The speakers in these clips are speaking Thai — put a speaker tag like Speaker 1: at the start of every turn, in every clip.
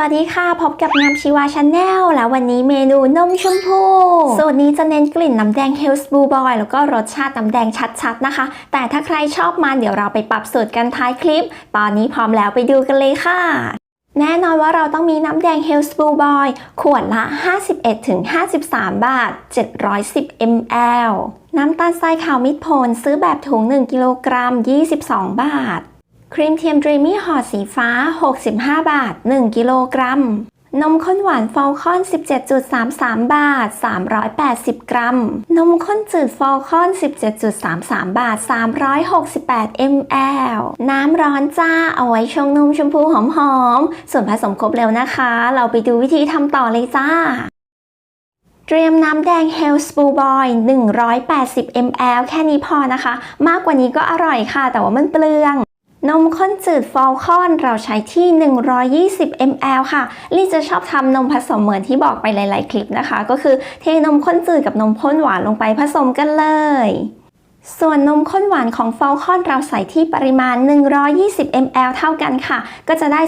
Speaker 1: วัสดีค่ะ พบกับงามชีวาชาแนลแล้ววันนี้เมนูนมชมพู สูตรนี้จะเน้นกลิ่นน้ำแดงเฮลส์บูบอยแล้วก็รสชาติน้ำแดงชัดๆนะคะ แต่ถ้าใครชอบมันเดี๋ยวเราไปปรับสูตรกันท้ายคลิป ตอนนี้พร้อมแล้วไปดูกันเลยค่ะแน่นอนว่าเราต้องมีน้ำแดงเฮลส์บูบอยขวดละ 51-53 บาท 710 ml น้ำตาลทรายขาวมิตรผลซื้อแบบถุง 1 กิโลกรัม 22 บาท ครีมเทียมดรีมี่ห่อสีฟ้า 65 บาท 1 กิโลกรัม นมข้นหวานฟอลคอน 17.33 บาท 380 กรัม นมข้นจืดฟอลคอน 17.33 บาท 368 ml น้ำร้อนจ้า เอาไว้ชงนมชมพูหอมๆ ส่วนผสมครบแล้วนะคะ เราไปดูวิธีทำต่อเลยจ้าเตรียมน้ำแดง h e l l s b o o Boy 180 ml แค่นี้พอนะคะ มากกว่านี้ก็อร่อยค่ะ แต่ว่ามันเปลือง นมข้นจืดฟอลคอนเราใช้ที่ 120 ml ค่ะ ลี่จะชอบทำนมผสมเหมือนที่บอกไปหลาย ๆ คลิปนะคะ ก็คือเทนมข้นจืดกับนมข้นหวานลงไปผสมกันเลย ส่วนนมข้นหวานของฟอลคอนเราใส่ที่ปริมาณ 120 ml เท่ากันค่ะ ก็จะได้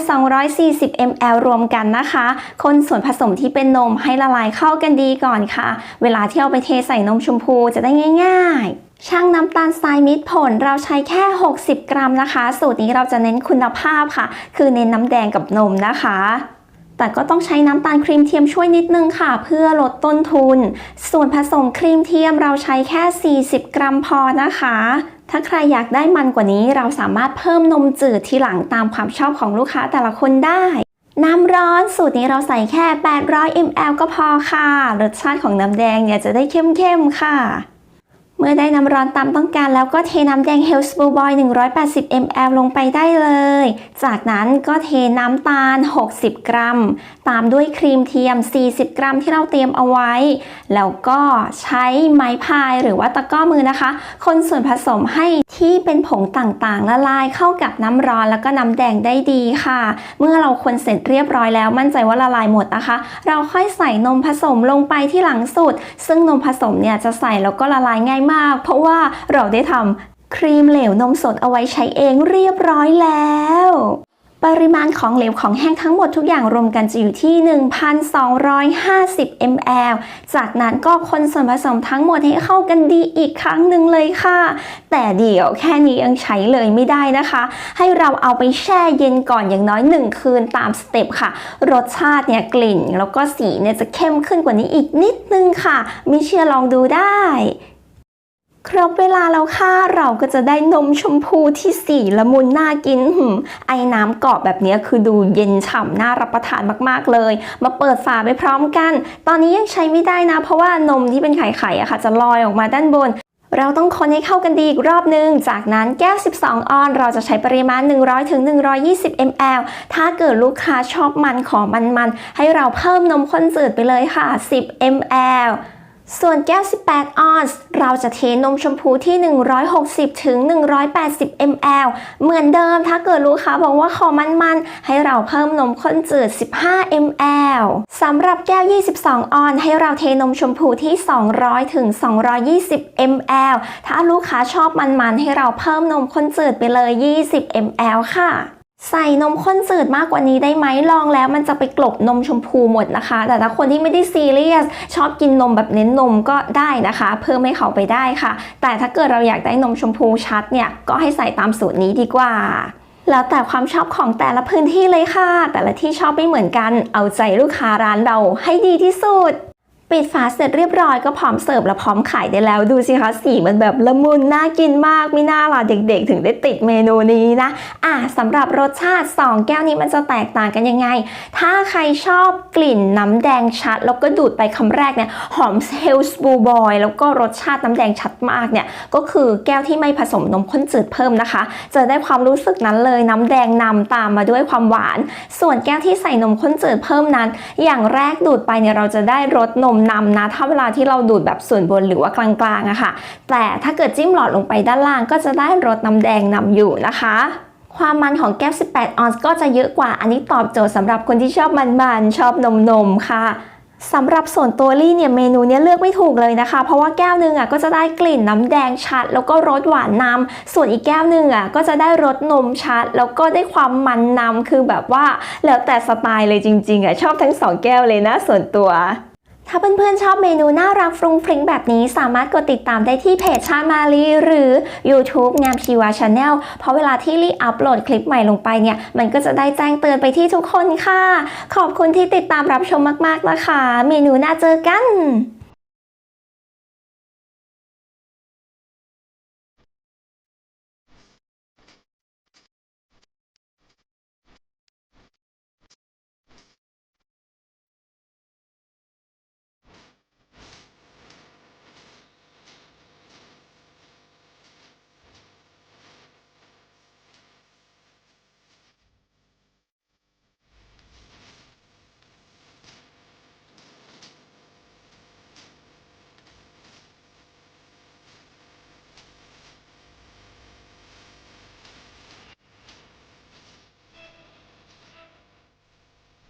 Speaker 1: 240 ml รวมกันนะคะ คนส่วนผสมที่เป็นนมให้ละลายเข้ากันดีก่อนค่ะ เวลาที่เอาไปเทใส่นมชมพูจะได้ง่าย ๆ ช่างน้ำตาลทรายมิตรผลเราใช้แค่ 60 กรัมนะคะ สูตรนี้เราจะเน้นคุณภาพค่ะ คือเน้นน้ำแดงกับนมนะคะ แต่ก็ต้องใช้น้ำตาลครีมเทียมช่วยนิดนึงค่ะ เพื่อลดต้นทุน ส่วนผสมครีมเทียมเราใช้แค่ 40 กรัมพอนะคะ ถ้าใครอยากได้มันกว่านี้เราสามารถเพิ่มนมจืดทีหลังตามความชอบของลูกค้าแต่ละคนได้น้ำร้อนสูตรนี้เราใส่แค่ 800 ml ก็พอค่ะ รสชาติของน้ำแดงเนี่ยจะได้เข้มๆค่ะ เมื่อได้น้ำร้อนตามต้องการแล้วก็เทน้ำแดง h e l l s b o o Boy 180 ml ลงไปได้เลย จากนั้นก็เทน้ำตาล 60 กรัม ตามด้วยครีมเทียม 40 กรัมที่เราเตรียมเอาไว้ แล้วก็ใช้ไม้พายหรือว่าตะก้อมือนะคะ คนส่วนผสมให้ที่เป็นผงต่างๆ ละลายเข้ากับน้ำร้อนแล้วก็น้ำแดงได้ดีค่ะ เมื่อเราคนเสร็จเรียบร้อยแล้วมั่นใจว่าละลายหมดนะคะ เราค่อยใส่นมผสมลงไปที่หลังสุด ซึ่งนมผสมเนี่ยจะใส่แล้วก็ละลายง่ายมาก เพราะว่าเราได้ทำครีมเหลวนมสดเอาไว้ใช้เองเรียบร้อยแล้วปริมาณของเหลวของแห้งทั้งหมดทุกอย่างรวมกันจะอยู่ที่ 1,250 ml จากนั้นก็คนส่วนผสมทั้งหมดให้เข้ากันดีอีกครั้งหนึ่งเลยค่ะ แต่เดี๋ยวแค่นี้ยังใช้เลยไม่ได้นะคะ ให้เราเอาไปแช่เย็นก่อนอย่างน้อย 1 คืนตามสเต็ปค่ะ รสชาติเนี่ยกลิ่น แล้วก็สีเนี่ยจะเข้มขึ้นกว่านี้อีกนิดนึงค่ะ ไม่เชื่อลองดูได้ ครบเวลาแล้วค่ะ เราก็จะได้นมชมพูที่สีละมุนน่ากินหืมไอ้น้ำเกาะแบบนี้คือดูเย็นฉ่ำน่ารับประทานมากๆเลย มาเปิดฝาไปพร้อมกัน ตอนนี้ยังใช้ไม่ได้นะ เพราะว่านมที่เป็นไข่ๆอะค่ะ จะลอยออกมาด้านบน เราต้องคนให้เข้ากันดีอีกรอบนึง จากนั้นแก้ว 12 ออน เราจะใช้ปริมาณ 100-120 ml ถ้าเกิดลูกค้าชอบมันขอมันๆ ให้เราเพิ่มนมข้นจืดไปเลยค่ะ 10 ml ส่วนแก้ว 18 ออนซ์ เราจะเทนมชมพูที่ 160ถึง180 ml เหมือนเดิมถ้าเกิดลูกค้าบอกว่าขอมันๆ ให้เราเพิ่มนมข้นจืด 15 ml สำหรับแก้ว 22 ออน ให้เราเทนมชมพูที่ 200ถึง220 ml ถ้าลูกค้าชอบมันๆ ให้เราเพิ่มนมข้นจืดไปเลย 20 ml ค่ะ ใส่นมข้นจืดมากกว่านี้ได้ไหมลองแล้วมันจะไปกลบนมชมพูหมดนะคะ แต่ถ้าคนที่ไม่ได้ซีเรียสชอบกินนมแบบเน้นนมก็ได้นะคะ เพิ่มให้เขาไปได้ค่ะ แต่ถ้าเกิดเราอยากได้นมชมพูชัดเนี่ยก็ให้ใส่ตามสูตรนี้ดีกว่า แล้วแต่ความชอบของแต่ละพื้นที่เลยค่ะ แต่ละที่ชอบไม่เหมือนกัน เอาใจลูกค้าร้านเราให้ดีที่สุด ปิดฝาเสร็จเรียบร้อยก็พร้อมเสิร์ฟและพร้อมขายได้แล้วดูสิคะสีมันแบบละมุนน่ากินมากไม่น่าล่ะเด็กๆ ถึงได้ติดเมนูนี้นะ อะสำหรับรสชาติ 2 แก้วนี้มันจะแตกต่างกันยังไง ถ้าใครชอบกลิ่นน้ำแดงชัด แล้วก็ดูดไปคำแรกเนี่ยหอมเฮลส์บูบอยแล้วก็รสชาติน้ำแดงชัดมากเนี่ยก็คือแก้วที่ไม่ผสมนมข้นจืดเพิ่มนะคะ จะได้ความรู้สึกนั้นเลยน้ำแดงนำตามมาด้วยความหวาน ส่วนแก้วที่ใส่นมข้นจืดเพิ่มนั้น อย่างแรกดูดไปเนี่ยเราจะได้รสนมนำนะ ถ้าเวลาที่เราดูดแบบส่วนบนหรือว่ากลางๆอะค่ะ แต่ถ้าเกิดจิ้มหลอดลงไปด้านล่างก็จะได้รสน้ำแดงนำอยู่นะคะความมันของแก้ว 18 ออนซ์ก็จะเยอะกว่า อันนี้ตอบโจทย์สำหรับคนที่ชอบมันๆ ชอบนมๆ ค่ะสำหรับส่วนตัวลี่เนี่ยเมนูเนี้ยเลือกไม่ถูกเลยนะคะ เพราะว่าแก้วหนึ่งอะก็จะได้กลิ่นน้ำแดงชัด แล้วก็รสหวานนำส่วนอีกแก้วหนึ่งอะก็จะได้รสนมชัด แล้วก็ได้ความมันนำคือแบบว่าแล้วแต่สไตล์เลยจริงๆอะชอบทั้งสองแก้วเลยนะส่วนตัว ถ้าเพื่อนๆชอบเมนูน่ารักฟรุ้งฟริ้งแบบนี้สามารถกดติดตามได้ที่เพจชามาลีหรือ YouTube งามชีวาชาแนลเพราะเวลาที่ลี่อัปโหลดคลิปใหม่ลงไปเนี่ย มันก็จะได้แจ้งเตือนไปที่ทุกคนค่ะ ขอบคุณที่ติดตามรับชมมากๆนะคะ เมนูน่าเจอกัน